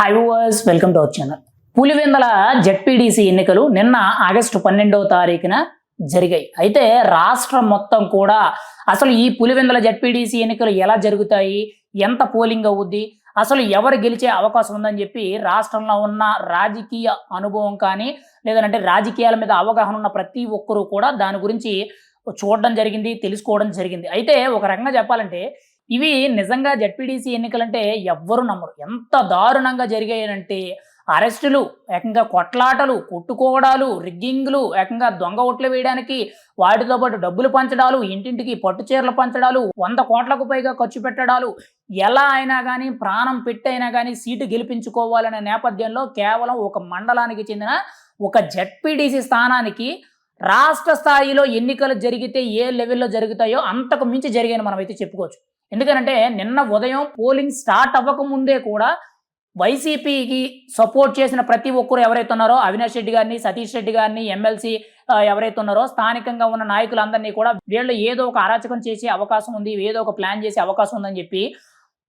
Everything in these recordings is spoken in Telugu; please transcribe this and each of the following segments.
Hi viewers welcome to our channel Pulivendula ZPTC ఎన్నికలు నిన్న ఆగస్టు పన్నెండవ తారీఖున జరిగాయి. అయితే రాష్ట్రం మొత్తం కూడా అసలు ఈ పులివెందల జెడ్పీడీసీ ఎన్నికలు ఎలా జరుగుతాయి? ఎంత పోలింగ్ అవుద్ది? అసలు ఎవరు గెలిచే అవకాశం ఉందని చెప్పి రాష్ట్రంలో ఉన్న రాజకీయ అనుభవం కానీ లేదంటే రాజకీయాల మీద అవగాహన ఉన్న ప్రతి ఒక్కరూ కూడా దాని గురించి చూడడం జరిగింది తెలుసుకోవడం జరిగింది. అయితే ఒక రకంగా చెప్పాలంటే ఇవి నిజంగా జడ్పీడీసీ ఎన్నికలంటే ఎవ్వరు నమ్మరు. ఎంత దారుణంగా జరిగాయనంటే అరెస్టులు ఏకంగా కొట్లాటలు కొట్టుకోవడాలు రిగ్గింగ్లు ఏకంగా దొంగ ఓట్లు వేయడానికి వాటితో పాటు డబ్బులు పంచడాలు ఇంటింటికి పట్టు చీరలు పంచడాలు వంద కోట్లకు పైగా ఖర్చు పెట్టడాలు ఎలా అయినా కానీ ప్రాణం పెట్టైనా కానీ సీటు గెలిపించుకోవాలనే నేపథ్యంలో కేవలం ఒక మండలానికి చెందిన ఒక జడ్పీడీసీ స్థానానికి రాష్ట్ర స్థాయిలో ఎన్నికలు జరిగితే ఏ లెవెల్లో జరుగుతాయో అంతకు మించి జరిగాయని మనం అయితే చెప్పుకోవచ్చు. ఎందుకంటే నిన్న ఉదయం పోలింగ్ స్టార్ట్ అవ్వక ముందే కూడా వైసీపీకి సపోర్ట్ చేసిన ప్రతి ఒక్కరు ఎవరైతే ఉన్నారో అవినాష్ రెడ్డి గారిని సతీష్ రెడ్డి గారిని ఎమ్మెల్సీ ఎవరైతే ఉన్నారో స్థానికంగా ఉన్న నాయకులందరినీ కూడా వీళ్ళు ఏదో ఒక అరాచకం చేసే అవకాశం ఉంది ఏదో ఒక ప్లాన్ చేసే అవకాశం ఉందని చెప్పి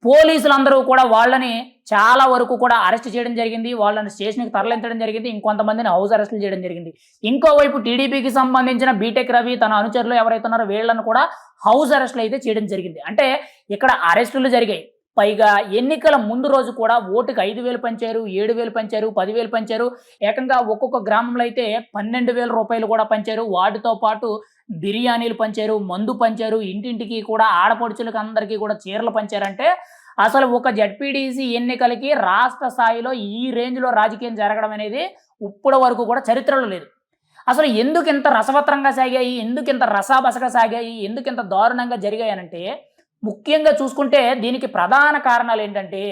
పోలీసులందరూ కూడా వాళ్ళని చాలా వరకు కూడా అరెస్ట్ చేయడం జరిగింది. వాళ్ళని స్టేషన్కి తరలించడం జరిగింది. ఇంకొంతమందిని హౌస్ అరెస్టులు చేయడం జరిగింది. ఇంకోవైపు టీడీపీకి సంబంధించిన బీటెక్ రవి తన అనుచరులు ఎవరైతే ఉన్నారో వీళ్ళను కూడా హౌస్ అరెస్టులు అయితే చేయడం జరిగింది. అంటే ఇక్కడ అరెస్టులు జరిగాయి. పైగా ఎన్నికల ముందు రోజు కూడా ఓటుకు ఐదు వేలు పంచారు ఏడు వేలు పంచారు పదివేలు పంచారు. ఏకంగా ఒక్కొక్క గ్రామంలో అయితే పన్నెండు వేల రూపాయలు కూడా పంచారు. వాటితో పాటు బిర్యానీలు పంచారు మందు పంచారు ఇంటింటికి కూడా ఆడపడుచులకు అందరికీ కూడా చీరలు పంచారంటే అసలు ఒక జడ్పీడీసీ ఎన్నికలకి రాష్ట్ర స్థాయిలో ఈ రేంజ్లో రాజకీయం జరగడం అనేది ఇప్పటి వరకు కూడా చరిత్రలో లేదు. అసలు ఎందుకు ఇంత రసవత్రంగా సాగాయి ఎందుకు ఇంత రసాబసగా సాగాయి ఎందుకు ఇంత దారుణంగా జరిగాయనంటే ముఖ్యంగా చూసుకుంటే దీనికి ప్రధాన కారణాలు ఏంటంటే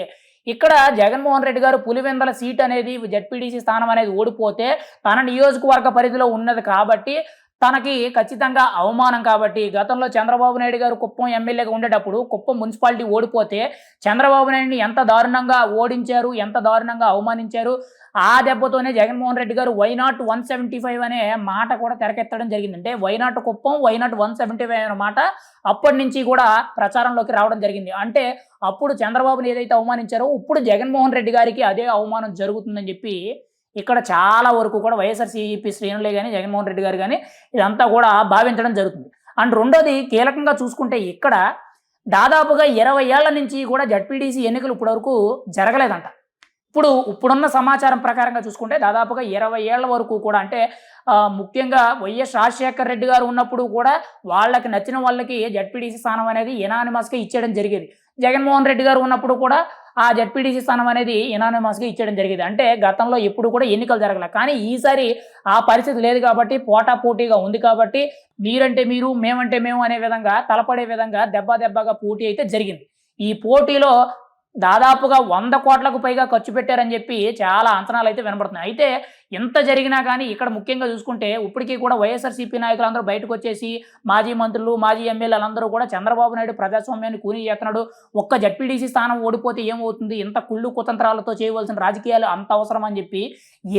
ఇక్కడ జగన్మోహన్ రెడ్డి గారు పులివెందల సీట్ అనేది జడ్పీడీసీ స్థానం అనేది ఓడిపోతే తన నియోజకవర్గ పరిధిలో ఉన్నది కాబట్టి తనకి ఖచ్చితంగా అవమానం కాబట్టి గతంలో చంద్రబాబు నాయుడు గారు కుప్పం ఎమ్మెల్యేగా ఉండేటప్పుడు కుప్పం మున్సిపాలిటీ ఓడిపోతే చంద్రబాబు నాయుడిని ఎంత దారుణంగా ఓడించారు ఎంత దారుణంగా అవమానించారు ఆ దెబ్బతోనే జగన్మోహన్ రెడ్డి గారు వైనాట్ వన్ సెవెంటీ ఫైవ్ అనే మాట కూడా తెరకెత్తడం జరిగింది. అంటే why not Kuppam why not one seventy five అనే మాట అప్పటి నుంచి కూడా ప్రచారంలోకి రావడం జరిగింది. అంటే అప్పుడు చంద్రబాబుని ఏదైతే అవమానించారో ఇప్పుడు జగన్మోహన్ రెడ్డి గారికి అదే అవమానం జరుగుతుందని చెప్పి ఇక్కడ చాలా వరకు కూడా వైఎస్ఆర్సీపీ శ్రేణులే కానీ జగన్మోహన్ రెడ్డి గారు కానీ ఇదంతా కూడా భావించడం జరుగుతుంది. అండ్ రెండోది కీలకంగా చూసుకుంటే ఇక్కడ దాదాపుగా ఇరవై ఏళ్ళ నుంచి కూడా జడ్పీడీసీ ఎన్నికలు ఇప్పటివరకు జరగలేదంట. ఇప్పుడు ఇప్పుడున్న సమాచారం ప్రకారంగా చూసుకుంటే దాదాపుగా ఇరవై ఏళ్ళ వరకు కూడా అంటే ముఖ్యంగా వైఎస్ రాజశేఖర్ రెడ్డి గారు ఉన్నప్పుడు కూడా వాళ్ళకి నచ్చిన వాళ్ళకి జడ్పీడీసీ స్థానం అనేది ఎనానిమస్గా ఇచ్చేయడం జరిగేది. జగన్మోహన్ రెడ్డి గారు ఉన్నప్పుడు కూడా ఆ జడ్పీటీసీ స్థానం అనేది ఇనానమస్గా ఇచ్చేయడం జరిగింది. అంటే గతంలో ఎప్పుడు కూడా ఎన్నికలు జరగలే. కానీ ఈసారి ఆ పరిస్థితి లేదు కాబట్టి పోటా పోటీగా ఉంది కాబట్టి మీరంటే మీరు మేమంటే మేము అనే విధంగా తలపడే విధంగా దెబ్బ దెబ్బగా పోటీ అయితే జరిగింది. ఈ పోటీలో దాదాపుగా వంద కోట్లకు పైగా ఖర్చు పెట్టారని చెప్పి చాలా అంచనాలు అయితే వినబడుతున్నాయి. అయితే ఎంత జరిగినా కానీ ఇక్కడ ముఖ్యంగా చూసుకుంటే ఇప్పటికీ కూడా వైఎస్ఆర్సీపీ నాయకులందరూ బయటకు వచ్చేసి మాజీ మంత్రులు మాజీ ఎమ్మెల్యేలందరూ కూడా చంద్రబాబు నాయుడు ప్రజాస్వామ్యాన్ని కూని చేస్తున్నాడు. ఒక్క జడ్పీడీసీ స్థానం ఓడిపోతే ఏమవుతుంది? ఇంత కుళ్ళు కుతంత్రాలతో చేయవలసిన రాజకీయాలు అంత అవసరం అని చెప్పి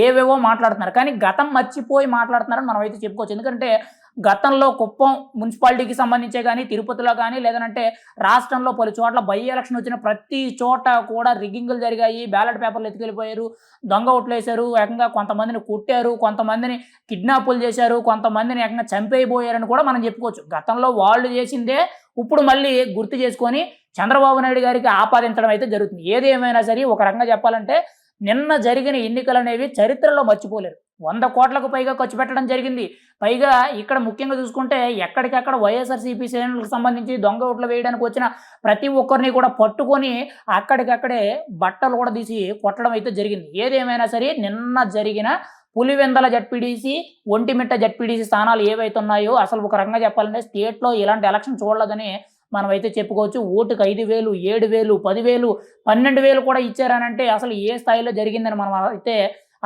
ఏవేవో మాట్లాడుతున్నారు. కానీ గతం మర్చిపోయి మాట్లాడుతున్నారని మనం అయితే చెప్పుకోవచ్చు. ఎందుకంటే గతంలో కుప్పం మున్సిపాలిటీకి సంబంధించే కానీ తిరుపతిలో కానీ లేదంటే రాష్ట్రంలో పలు చోట్ల బై ఎలక్షన్ వచ్చిన ప్రతి చోట కూడా రిగ్గింగ్లు జరిగాయి. బ్యాలెట్ పేపర్లు ఎత్తుకెళ్ళిపోయారు. దొంగ ఓట్లు వేశారు. ఏకంగా కొంతమందిని కుట్టారు. కొంతమందిని కిడ్నాపులు చేశారు. కొంతమందిని ఏకంగా చంపేయబోయారని కూడా మనం చెప్పుకోవచ్చు. గతంలో వాళ్ళు చేసిందే ఇప్పుడు మళ్ళీ గుర్తు చేసుకొని చంద్రబాబు నాయుడు గారికి ఆపాదించడం అయితే జరుగుతుంది. ఏది ఏమైనా సరే ఒక రకంగా చెప్పాలంటే నిన్న జరిగిన ఎన్నికలు అనేవి చరిత్రలో మర్చిపోలేరు. వంద కోట్లకు పైగా ఖర్చు పెట్టడం జరిగింది. పైగా ఇక్కడ ముఖ్యంగా చూసుకుంటే ఎక్కడికక్కడ వైఎస్ఆర్సీపీ శ్రేణులకు సంబంధించి దొంగ ఓట్లు వేయడానికి వచ్చిన ప్రతి ఒక్కరిని కూడా పట్టుకొని అక్కడికక్కడే బట్టలు కూడా తీసి కొట్టడం అయితే జరిగింది. ఏదేమైనా సరే నిన్న జరిగిన పులివెందల జడ్పీడీసీ ఒంటిమిట్ట జడ్పీడీసీ స్థానాలు ఏవైతే ఉన్నాయో అసలు ఒక రకంగా చెప్పాలంటే స్టేట్లో ఇలాంటి ఎలక్షన్ చూడలేదని మనం అయితే చెప్పుకోవచ్చు. ఓటుకు ఐదు వేలు ఏడు వేలు పదివేలు పన్నెండు వేలు కూడా ఇచ్చారనంటే అసలు ఏ స్థాయిలో జరిగిందని మనం అయితే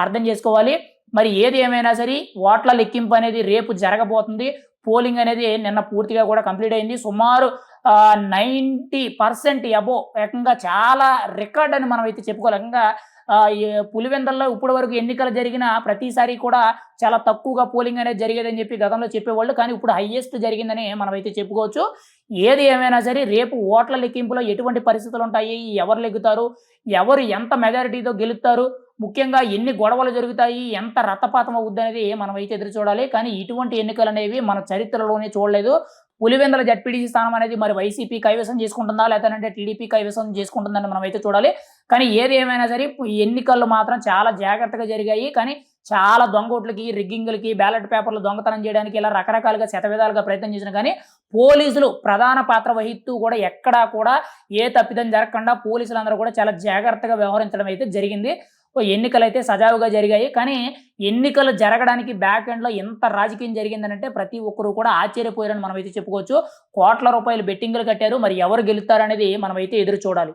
అర్థం చేసుకోవాలి. మరి ఏది ఏమైనా సరే ఓట్ల లెక్కింపు అనేది రేపు జరగబోతుంది. పోలింగ్ అనేది నిన్న పూర్తిగా కూడా కంప్లీట్ అయింది. సుమారు నైంటీ పర్సెంట్ అబో ఏకంగా చాలా రికార్డ్ అని మనం అయితే చెప్పుకోలేకంగా పులివెందల్లో ఇప్పటి వరకు ఎన్నికలు జరిగిన ప్రతిసారి కూడా చాలా తక్కువగా పోలింగ్ అనేది జరిగేదని చెప్పి గతంలో చెప్పేవాళ్ళు. కానీ ఇప్పుడు హైయెస్ట్ జరిగిందని మనం అయితే చెప్పుకోవచ్చు. ఏది ఏమైనా సరే రేపు ఓట్ల లెక్కింపులో ఎటువంటి పరిస్థితులు ఉంటాయి? ఎవరు లెగ్గుతారు? ఎవరు ఎంత మెజారిటీతో గెలుస్తారు? ముఖ్యంగా ఎన్ని గొడవలు జరుగుతాయి ఎంత రక్తపాతం అవుద్ది అనేది మనం అయితే ఎదురు చూడాలి. కానీ ఇటువంటి ఎన్నికలు అనేవి మన చరిత్రలోనే చూడలేదు. పులివెందల జడ్పీడీసీ స్థానం అనేది మరి వైసీపీ కైవసం చేసుకుంటుందా లేదంటే టీడీపీ కైవసం చేసుకుంటుందని మనం అయితే చూడాలి. కానీ ఏది ఏమైనా సరే ఈ ఎన్నికల్లో మాత్రం చాలా జాగ్రత్తగా జరిగాయి. కానీ చాలా దొంగోట్లకి రిగ్గింగ్లకి బ్యాలెట్ పేపర్లు దొంగతనం చేయడానికి ఇలా రకరకాలుగా శతవిధాలుగా ప్రయత్నం చేసిన కానీ పోలీసులు ప్రధాన పాత్ర వహిస్తూ కూడా ఎక్కడా కూడా ఏ తప్పిదం జరగకుండా పోలీసులందరూ కూడా చాలా జాగ్రత్తగా వ్యవహరించడం అయితే జరిగింది. ఎన్నికలు అయితే సజావుగా జరిగాయి. కానీ ఎన్నికలు జరగడానికి బ్యాక్ ఎండ్లో ఎంత రాజకీయం జరిగిందనంటే ప్రతి ఒక్కరు కూడా ఆశ్చర్యపోయారని మనం అయితే చెప్పుకోవచ్చు. కోట్ల రూపాయలు బెట్టింగ్లు కట్టారు. మరి ఎవరు గెలుస్తారనేది మనమైతే ఎదురు చూడాలి.